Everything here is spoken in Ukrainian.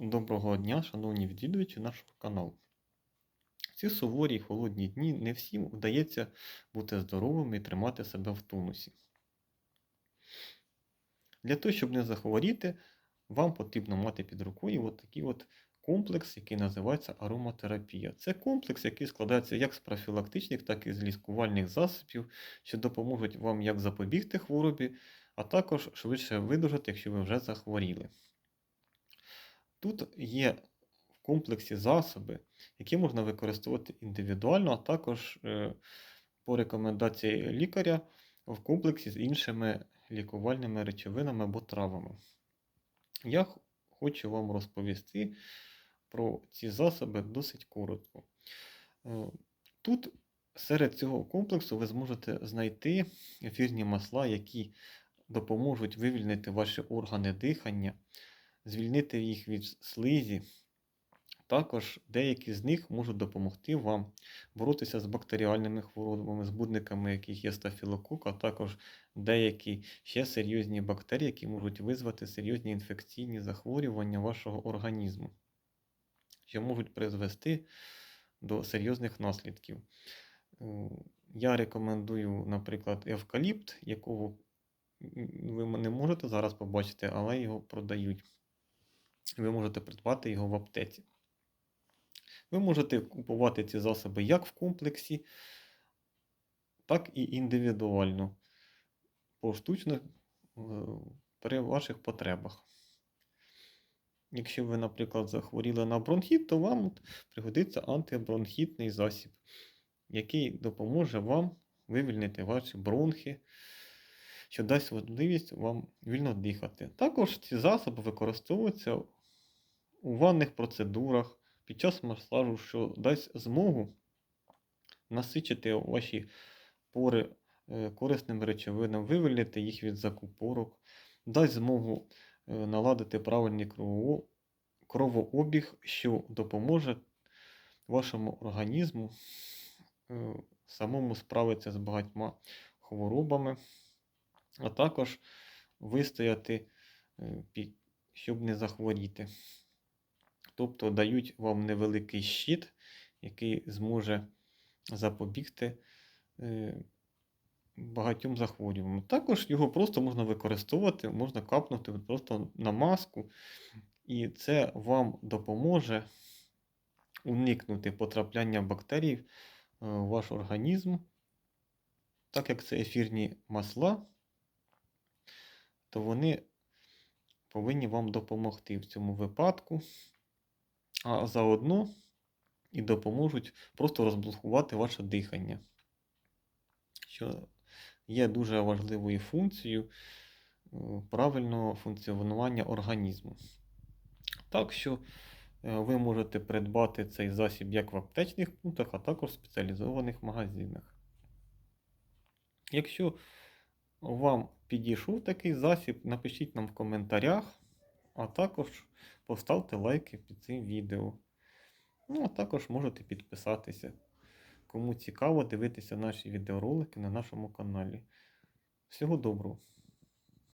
Доброго дня, шановні відвідувачі нашого каналу. В ці суворі й холодні дні не всім вдається бути здоровими і тримати себе в тонусі. Для того, щоб не захворіти, вам потрібно мати під рукою такий от комплекс, який називається ароматерапія. Це комплекс, який складається як з профілактичних, так і з лікувальних засобів, що допоможуть вам як запобігти хворобі, а також швидше видужати, якщо ви вже захворіли. Тут є в комплексі засоби, які можна використовувати індивідуально, а також е, по рекомендації лікаря в комплексі з іншими лікувальними речовинами або травами. Я хочу вам розповісти про ці засоби досить коротко. Е, Тут серед цього комплексу ви зможете знайти ефірні масла, які допоможуть вивільнити ваші органи дихання, звільнити їх від слизі. Також деякі з них можуть допомогти вам боротися з бактеріальними хворобами, збудниками, яких є стафілокок, а також деякі ще серйозні бактерії, які можуть визвати серйозні інфекційні захворювання вашого організму, що можуть призвести до серйозних наслідків. Е, Я рекомендую, наприклад, евкаліпт, якого ви не можете зараз побачити, але його продають. Ви можете придбати його в аптеці. Ви можете купувати ці засоби як в комплексі, так і індивідуально, поштучно е, при ваших потребах. Якщо ви, наприклад, захворіли на бронхіт, то вам пригодиться антибронхітний засіб, який допоможе вам вивільнити ваші бронхи, що дасть можливість вам вільно дихати. Також ці засоби використовуються у ванних процедурах під час масажу, що дасть змогу насичити ваші пори е, корисними речовинами, вивільнити їх від закупорок, дасть змогу е, наладити правильний кровообіг, що допоможе вашому організму е, самому справитися з багатьма хворобами, а також вистояти, щоб не захворіти. Тобто дають вам невеликий щит, який зможе запобігти е, багатьом захворюванням. Також його просто можна використовувати, можна капнути просто на маску, і це вам допоможе уникнути потрапляння бактерій е, в ваш організм. Так як це ефірні масла, то вони повинні вам допомогти в цьому випадку, а заодно і допоможуть просто розблокувати ваше дихання, що є дуже важливою функцією е, правильного функціонування організму. Так що е, ви можете придбати цей засіб як в аптечних пунктах, а також в спеціалізованих магазинах. Якщо вам підійшов такий засіб, напишіть нам в коментарях, а також поставте лайки під цим відео. Ну, а також можете підписатися. Кому цікаво дивитися наші відеоролики на нашому каналі. Всього доброго!